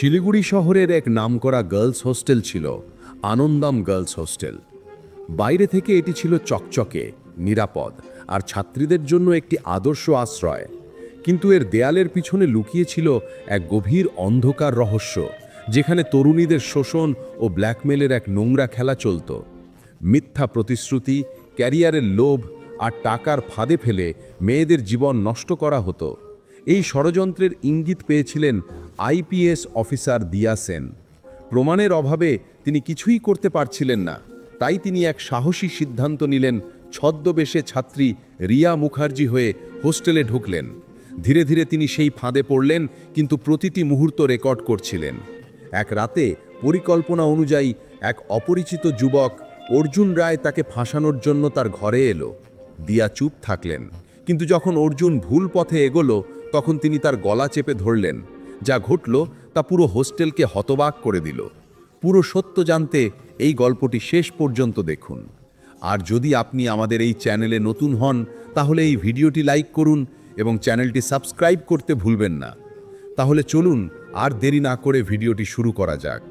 শিলিগুড়ি শহরের এক নামকরা গার্লস হোস্টেল ছিল, আনন্দাম গার্লস হোস্টেল। বাইরে থেকে এটি ছিল চকচকে, নিরাপদ, আর ছাত্রীদের জন্য একটি আদর্শ আশ্রয়। কিন্তু এর দেয়ালের পিছনে লুকিয়ে ছিল এক গভীর অন্ধকার রহস্য, যেখানে তরুণীদের শোষণ ও ব্ল্যাকমেলের এক নোংরা খেলা চলত। মিথ্যা প্রতিশ্রুতি, ক্যারিয়ারের লোভ আর টাকার ফাঁদে ফেলে মেয়েদের জীবন নষ্ট করা হতো। এই ষড়যন্ত্রের ইঙ্গিত পেয়েছিলেন আইপিএস অফিসার দিয়া সেন। প্রমাণের অভাবে তিনি কিছুই করতে পারছিলেন না। তাই তিনি এক সাহসী সিদ্ধান্ত নিলেন ছদ্মবেশে ছাত্রী রিয়া মুখার্জি হয়ে হোস্টেলে ঢুকলেন। ধীরে ধীরে তিনি সেই ফাঁদে পড়লেন, কিন্তু প্রতিটি মুহূর্ত রেকর্ড করছিলেন। এক রাতে পরিকল্পনা অনুযায়ী এক অপরিচিত যুবক অর্জুন রায় তাকে ফাঁসানোর জন্য তার ঘরে এলো। দিয়া চুপ থাকলেন। কিন্তু যখন অর্জুন ভুল পথে এগোলো তখন তিনি তার গলা চেপে ধরলেন। যা ঘটল তা পুরো হোস্টেলকে হতবাক করে দিল। পুরো সত্য জানতে এই গল্পটি শেষ পর্যন্ত দেখুন। আর যদি আপনি আমাদের এই চ্যানেলে নতুন হন, তাহলে এই ভিডিওটি লাইক করুন এবং চ্যানেলটি সাবস্ক্রাইব করতে ভুলবেন না। তাহলে চলুন আর দেরি না করে ভিডিওটি শুরু করা যাক।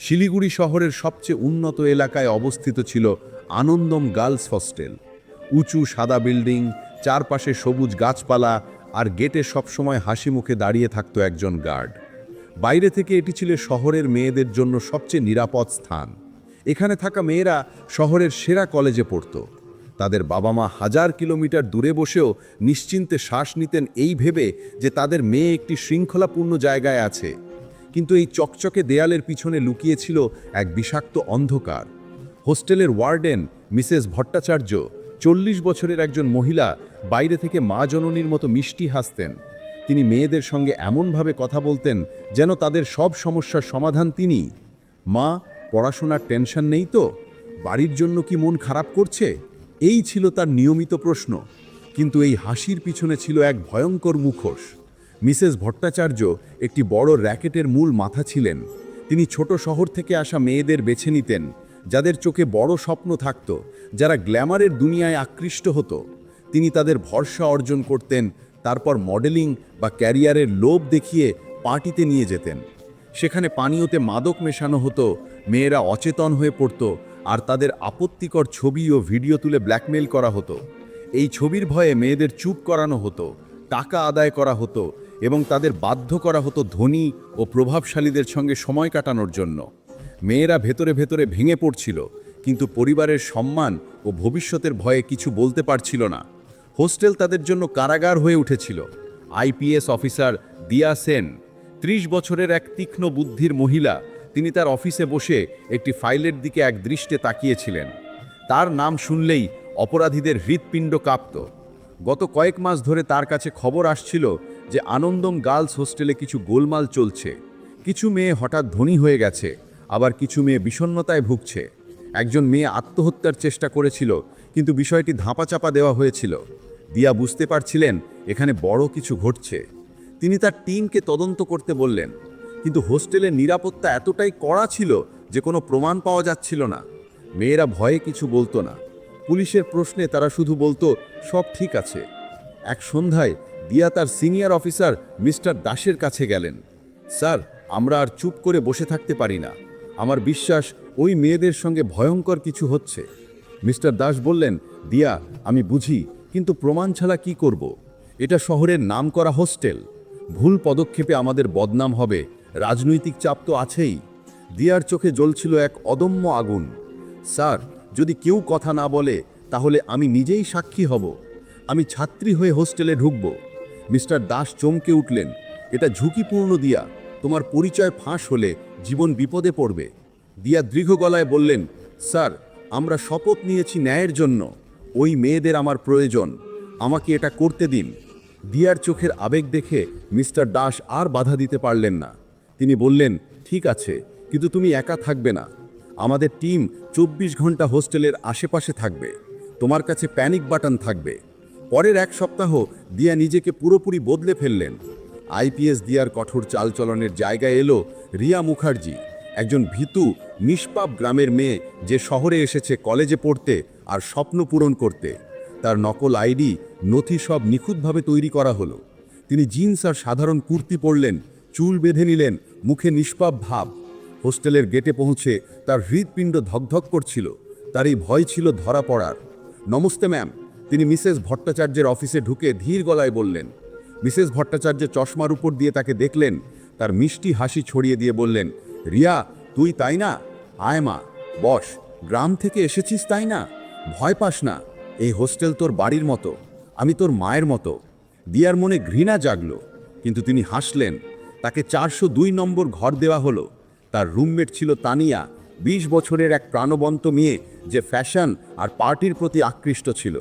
শিলিগুড়ি শহরের সবচেয়ে উন্নত এলাকায় অবস্থিত ছিল আনন্দম গার্লস হস্টেল। উঁচু সাদা বিল্ডিং, চারপাশে সবুজ গাছপালা আর গেটে সবসময় হাসি মুখে দাঁড়িয়ে থাকতো একজন গার্ড। বাইরে থেকে এটি ছিল শহরের মেয়েদের জন্য সবচেয়ে নিরাপদ স্থান। এখানে থাকা মেয়েরা শহরের সেরা কলেজে পড়ত। তাদের বাবা মা হাজার কিলোমিটার দূরে বসেও নিশ্চিন্তে শ্বাস নিতেন এই ভেবে যে তাদের মেয়ে একটি শৃঙ্খলাপূর্ণ জায়গায় আছে। কিন্তু এই চকচকে দেয়ালের পিছনে লুকিয়েছিল এক বিষাক্ত অন্ধকার। হোস্টেলের ওয়ার্ডেন, মিসেস ভট্টাচার্য চল্লিশ বছরের একজন মহিলা বাইরে থেকে মা জননীর মতো মিষ্টি হাসতেন। তিনি মেয়েদের সঙ্গে এমনভাবে কথা বলতেন যেন তাদের সব সমস্যার সমাধান তিনি মা, পড়াশোনার টেনশন নেই তো? বাড়ির জন্য কি মন খারাপ করছে? এই ছিল তার নিয়মিত প্রশ্ন। কিন্তু এই হাসির পিছনে ছিল এক ভয়ঙ্কর মুখোশ। মিসেস ভট্টাচার্য একটি বড় র্যাকেটের মূল মাথা ছিলেন। তিনি ছোট শহর থেকে আসা মেয়েদের বেছে নিতেন। যাদের চোখে বড় স্বপ্ন থাকত, যারা গ্ল্যামারের দুনিয়ায় আকৃষ্ট হতো, তিনি তাদের ভরসা অর্জন করতেন, তারপর মডেলিং বা ক্যারিয়ারের লোভ দেখিয়ে পার্টিতে নিয়ে যেতেন। সেখানে পানীয়তে মাদক মেশানো হতো, মেয়েরা অচেতন হয়ে পড়ত, আর তাদের আপত্তিকর ছবি ও ভিডিও তুলে ব্ল্যাকমেল করা হতো। এই ছবির ভয়ে মেয়েদের চুপ করানো হতো, টাকা আদায় করা হতো এবং তাদের বাধ্য করা হতো ধনী ও প্রভাবশালীদের সঙ্গে সময় কাটানোর জন্য। মেয়েরা ভেতরে ভেতরে ভেঙে পড়ছিল, কিন্তু পরিবারের সম্মান ও ভবিষ্যতের ভয়ে কিছু বলতে পারছিল না। হোস্টেল তাদের জন্য কারাগার হয়ে উঠেছিল। আইপিএস অফিসার দিয়া সেন, ত্রিশ বছরের এক তীক্ষ্ণ বুদ্ধির মহিলা, তিনি তার অফিসে বসে একটি ফাইলের দিকে এক দৃষ্টে তাকিয়েছিলেন। তার নাম শুনলেই অপরাধীদের হৃৎপিণ্ড কাঁপত। গত কয়েক মাস ধরে তার কাছে খবর আসছিল যে আনন্দম গার্লস হোস্টেলে কিছু গোলমাল চলছে। কিছু মেয়ে হঠাৎ ধনী হয়ে গেছে। আবার কিছু মেয়ে বিষণ্ণতায় ভুগছে। একজন মেয়ে আত্মহত্যার চেষ্টা করেছিল, কিন্তু বিষয়টি ধাঁপাচাপা দেওয়া হয়েছিল। দিয়া বুঝতে পারছিলেন, এখানে বড় কিছু ঘটছে। তিনি তার টিমকে তদন্ত করতে বললেন, কিন্তু হোস্টেলের নিরাপত্তা এতটাই কড়া ছিল যে কোনো প্রমাণ পাওয়া যাচ্ছিল না। মেয়েরা ভয়ে কিছু বলতো না। পুলিশের প্রশ্নে তারা শুধু বলতো, সব ঠিক আছে। এক সন্ধ্যায় দিয়া তার সিনিয়র অফিসার মিস্টার দাসের কাছে গেলেন। স্যার, আমরা আর চুপ করে বসে থাকতে পারি না। আমার বিশ্বাস ওই মেয়েদের সঙ্গে ভয়ঙ্কর কিছু হচ্ছে। মিস্টার দাস বললেন, দিয়া, আমি বুঝি, কিন্তু প্রমাণ ছাড়া কি করব? এটা শহরের নাম করা হোস্টেল। ভুল পদক্ষেপে আমাদের বদনাম হবে। রাজনৈতিক চাপ তো আছেই। দিয়ার চোখে জ্বলছিল এক অদম্য আগুন। স্যার, যদি কেউ কথা না বলে, তাহলে আমি নিজেই সাক্ষী হব। আমি ছাত্রী হয়ে হোস্টেলে ঢুকব। মিস্টার দাস চমকে উঠলেন, এটা ঝুঁকিপূর্ণ, দিয়া। তোমার পরিচয় ফাঁস হলে জীবন বিপদে পড়বে। দিয়া দীর্ঘ গলায় বললেন, স্যার, আমরা শপথ নিয়েছি ন্যায়ের জন্য। ওই মেয়েদের আমার প্রয়োজন। আমাকে এটা করতে দিন। দিয়ার চোখের আবেগ দেখে মিস্টার দাস আর বাধা দিতে পারলেন না। তিনি বললেন, ঠিক আছে, কিন্তু তুমি একা থাকবে না। আমাদের টিম চব্বিশ ঘণ্টা হোস্টেলের আশেপাশে থাকবে। তোমার কাছে প্যানিক বাটন থাকবে। পরের এক সপ্তাহ দিয়া নিজেকে পুরোপুরি বদলে ফেললেন। আইপিএস দিয়ার কঠোর চালচলনের জায়গায় এলো রিয়া মুখার্জি, একজন ভীতু নিষ্পাপ গ্রামের মেয়ে যে শহরে এসেছে কলেজে পড়তে আর স্বপ্ন পূরণ করতে। তার নকল আইডি নথি সব নিখুঁতভাবে তৈরি করা হলো। তিনি জিন্স আর সাধারণ কুর্তি পরলেন, চুল বেঁধে নিলেন, মুখে নিষ্পাপ ভাব। হোস্টেলের গেটে পৌঁছে তার হৃদপিণ্ড ধকধক করছিল তার এই ভয় ছিল ধরা পড়ার। নমস্তে, ম্যাম। তিনি মিসেস ভট্টাচার্যের অফিসে ঢুকে ধীর গলায় বললেন। মিসেস ভট্টাচার্যের চশমার উপর দিয়ে তাকে দেখলেন, তার মিষ্টি হাসি ছড়িয়ে দিয়ে বললেন, রিয়া, তুই তাই না? আয় মা, বস, গ্রাম থেকে এসেছিস তাই না? ভয় পাস না, এই হোস্টেল তোর বাড়ির মতো, আমি তোর মায়ের মতো। দিয়ার মনে ঘৃণা জাগলো, কিন্তু তিনি হাসলেন। তাকে চারশো দুই নম্বর ঘর দেওয়া হলো। তার রুমমেট ছিল তানিয়া, বিশ বছরের এক প্রাণবন্ত মেয়ে যে ফ্যাশন আর পার্টির প্রতি আকৃষ্ট ছিল।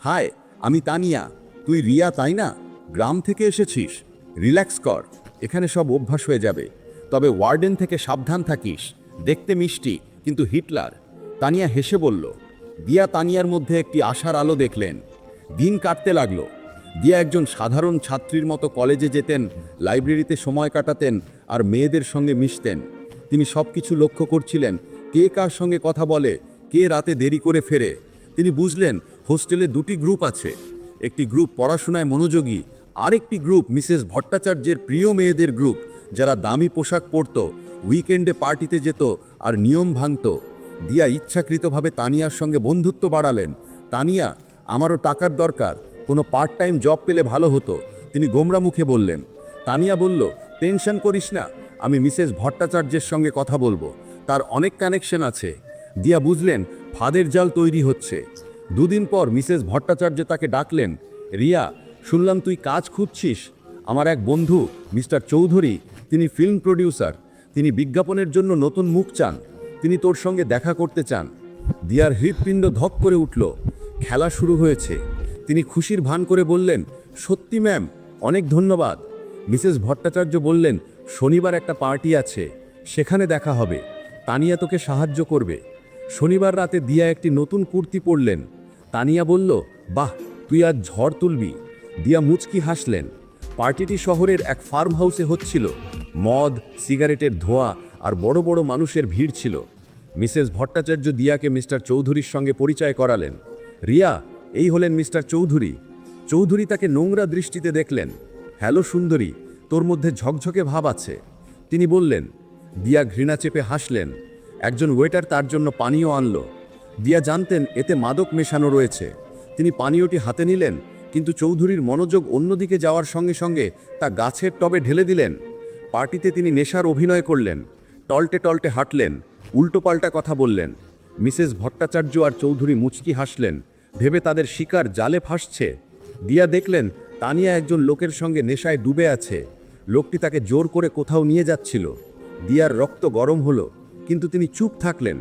হায়, আমি তানিয়া, তুই রিয়া তাই না? গ্রাম থেকে এসেছিস? রিল্যাক্স কর, এখানে সব অভ্যাস হয়ে যাবে। তবে ওয়ার্ডেন থেকে সাবধান থাকিস। দেখতে মিষ্টি, কিন্তু হিটলার। তানিয়া হেসে বলল, দিয়া তানিয়ার মধ্যে একটি আশার আলো দেখলেন। দিন কাটতে লাগল। দিয়া একজন সাধারণ ছাত্রীর মতো কলেজে যেতেন, লাইব্রেরিতে সময় কাটাতেন আর মেয়েদের সঙ্গে মিশতেন। তিনি সব কিছু লক্ষ্য করছিলেন, কে কার সঙ্গে কথা বলে, কে রাতে দেরি করে ফেরে। তিনি বুঝলেন, হোস্টেলে দুটি গ্রুপ আছে। একটি গ্রুপ পড়াশোনায় মনোযোগী, আরেকটি গ্রুপ মিসেস ভট্টাচার্যের প্রিয় মেয়েদের গ্রুপ। যারা দামি পোশাক পরত উইকেন্ডে পার্টিতে যেত আর নিয়ম ভাঙত। দিয়া ইচ্ছাকৃতভাবে তানিয়ার সঙ্গে বন্ধুত্ব বাড়ালেন। তানিয়া, আমারও টাকার দরকার, কোনো পার্ট টাইম জব পেলে ভালো হতো। তিনি গোমরা মুখে বললেন। তানিয়া বলল, টেনশন করিস না, আমি মিসেস ভট্টাচার্যের সঙ্গে কথা বলব। তার অনেক কানেকশন আছে। দিয়া বুঝলেন, ফাদের জাল তৈরি হচ্ছে। দুদিন পর মিসেস ভট্টাচার্য তাকে ডাকলেন, রিয়া, শুনলাম তুই কাজ খুঁজছিস। আমার এক বন্ধু, মিস্টার চৌধুরী তিনি ফিল্ম প্রডিউসার তিনি বিজ্ঞাপনের জন্য নতুন মুখ চান, তিনি তোর সঙ্গে দেখা করতে চান। দিয়ার হৃৎপিণ্ড ধক করে উঠল, খেলা শুরু হয়েছে। তিনি খুশির ভান করে বললেন, সত্যি ম্যাম, অনেক ধন্যবাদ। মিসেস ভট্টাচার্য বললেন, শনিবার একটা পার্টি আছে, সেখানে দেখা হবে। তানিয়া তোকে সাহায্য করবে। শনিবার রাতে দিয়া একটি নতুন কুর্তি পরলেন। তানিয়া বলল, বাহ, তুই আজ ঝড় তুলবি। দিয়া মুচকি হাসলেন। পার্টিটি শহরের এক ফার্ম হাউসে হচ্ছিল। মদ, সিগারেটের ধোঁয়া আর বড় বড় মানুষের ভিড় ছিল। মিসেস ভট্টাচার্য দিয়াকে মিস্টার চৌধুরীর সঙ্গে পরিচয় করালেন। রিয়া, এই হলেন মিস্টার চৌধুরী। চৌধুরী তাকে নোংরা দৃষ্টিতে দেখলেন। হ্যালো সুন্দরী, তোর মধ্যে ঝকঝকে ভাব আছে। তিনি বললেন, দিয়া ঘৃণা চেপে হাসলেন। একজন ওয়েটার তার জন্য পানীয় আনলো। দিয়া জানতেন এতে মাদক মেশানো রয়েছে। তিনি পানীয়টি হাতে নিলেন, কিন্তু চৌধুরীর মনোযোগ অন্যদিকে যাওয়ার সঙ্গে সঙ্গে তা গাছের টবে ঢেলে দিলেন। পার্টিতে তিনি নেশার অভিনয় করলেন, টলটে টলটে হাঁটলেন উল্টোপাল্টা কথা বললেন। মিসেস ভট্টাচার্য আর চৌধুরী মুচকি হাসলেন, ভেবে তাদের শিকার জালে ফাঁসছে। দিয়া দেখলেন, তানিয়া একজন লোকের সঙ্গে নেশায় ডুবে আছে। লোকটি তাকে জোর করে কোথাও নিয়ে যাচ্ছিল। দিয়ার রক্ত গরম হলো, কিন্তু তিনি চুপ থাকলেন।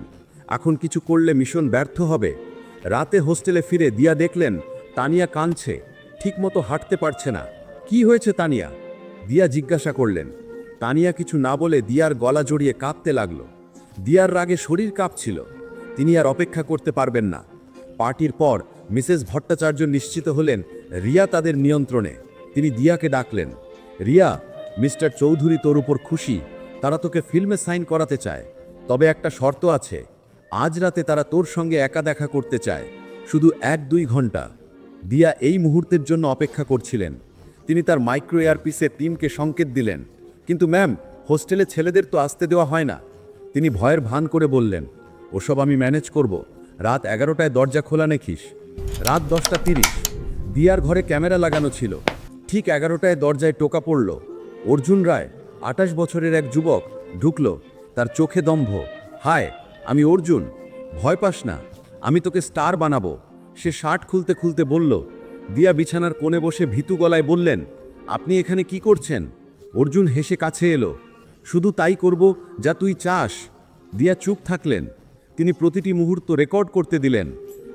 এখন কিছু করলে মিশন ব্যর্থ হবে। রাতে হোস্টেলে ফিরে দিয়া দেখলেন, তানিয়া কাঁদছে, ঠিকমতো হাঁটতে পারছে না। কি হয়েছে তানিয়া? দিয়া জিজ্ঞাসা করলেন। তানিয়া কিছু না বলে দিয়ার গলা জড়িয়ে কাঁপতে লাগল। দিয়ার রাগে শরীর কাঁপছিল। তিনি আর অপেক্ষা করতে পারবেন না। পার্টির পর মিসেস ভট্টাচার্য নিশ্চিত হলেন রিয়া তাদের নিয়ন্ত্রণে। তিনি দিয়াকে ডাকলেন, রিয়া, মিস্টার চৌধুরী তোর উপর খুশি। তারা তোকে ফিল্মে সাইন করাতে চায়। তবে একটা শর্ত আছে। আজ রাতে তারা তোর সঙ্গে একা দেখা করতে চায়। শুধু এক দুই ঘণ্টা। দিয়া এই মুহূর্তের জন্য অপেক্ষা করছিলেন। তিনি তার মাইক্রো এয়ারপিসে টিমকে সংকেত দিলেন। কিন্তু ম্যাম, হোস্টেলে ছেলেদের তো আসতে দেওয়া হয় না। তিনি ভয়ের ভান করে বললেন, ওসব আমি ম্যানেজ করব। রাত এগারোটায় দরজা খোলা নেখিস। রাত দশটা তিরিশ। দিয়ার ঘরে ক্যামেরা লাগানো ছিল। ঠিক এগারোটায় দরজায় টোকা পড়ল। অর্জুন রায় আটাশ বছরের এক যুবক, ঢুকল। তার চোখে দম্ভ। হায়, আমি অর্জুন। ভয় পাস না। আমি তোকে স্টার বানাবো। সে শার্ট খুলতে খুলতে বলল। দিয়া বিছানার কোণে বসে ভীতু গলায় বললেন, আপনি এখানে কি করছেন? অর্জুন হেসে কাছে এলো, শুধু তাই করব যা তুই চাস। দিয়া চুপ থাকলেন। তিনি প্রতিটি মুহূর্ত রেকর্ড করতে দিলেন।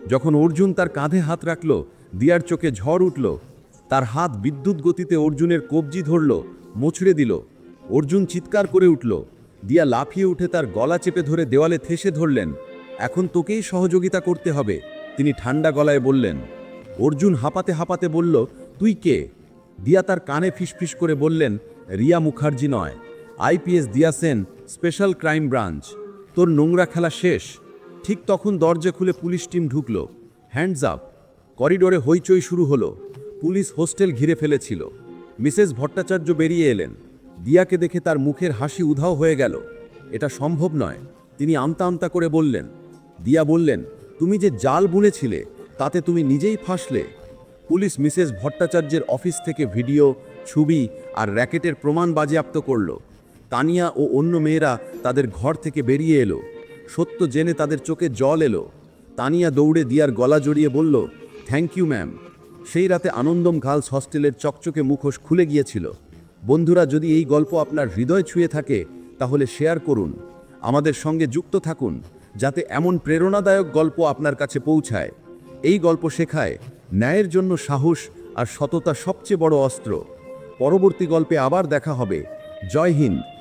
যখন অর্জুন তার কাঁধে হাত রাখল, দিয়ার চোখে ঝড় উঠল। তার হাত বিদ্যুৎ গতিতে অর্জুনের কবজি ধরল, মোছড়ে দিল। অর্জুন চিৎকার করে উঠল। দিয়া লাফিয়ে উঠে তার গলা চেপে ধরে দেওয়ালে থেসে ধরলেন। এখন তোকেই সহযোগিতা করতে হবে। তিনি ঠান্ডা গলায় বললেন। অর্জুন হাঁপাতে হাঁপাতে বলল, তুই কে? দিয়া তার কানে ফিসফিস করে বললেন রিয়া মুখার্জি নয়। আইপিএস দিয়া সেন স্পেশাল ক্রাইম ব্রাঞ্চ। তোর নোংরা খেলা শেষ। ঠিক তখন দরজা খুলে পুলিশ টিম ঢুকলো। Hands up. করিডোরে হইচই শুরু হলো। পুলিশ হোস্টেল ঘিরে ফেলেছিল। মিসেস ভট্টাচার্য বেরিয়ে এলেন। দিয়াকে দেখে তার মুখের হাসি উধাও হয়ে গেল। এটা সম্ভব নয়। তিনি আমতা আমতা করে বললেন, দিয়া বললেন, তুমি যে জাল বুনেছিলে, তাতে তুমি নিজেই ফাঁসলে। পুলিশ মিসেস ভট্টাচার্যের অফিস থেকে ভিডিও ছবি আর র্যাকেটের প্রমাণ বাজেয়াপ্ত করল। তানিয়া ও অন্য মেয়েরা তাদের ঘর থেকে বেরিয়ে এলো। সত্য জেনে তাদের চোখে জল এলো। তানিয়া দৌড়ে দিয়ার গলা জড়িয়ে বলল থ্যাংক ইউ ম্যাম সেই রাতে আনন্দম গার্লস হস্টেলের চকচকে মুখোশ খুলে গিয়েছিল। বন্ধুরা, যদি এই গল্প আপনার হৃদয় ছুঁয়ে থাকে, তাহলে শেয়ার করুন। আমাদের সঙ্গে যুক্ত থাকুন, যাতে এমন প্রেরণাদায়ক গল্প আপনার কাছে পৌঁছায়। এই গল্প শেখায় ন্যায়ের জন্য সাহস আর সততা সবচেয়ে বড় অস্ত্র। পরবর্তী গল্পে আবার দেখা হবে। জয় হিন্দ।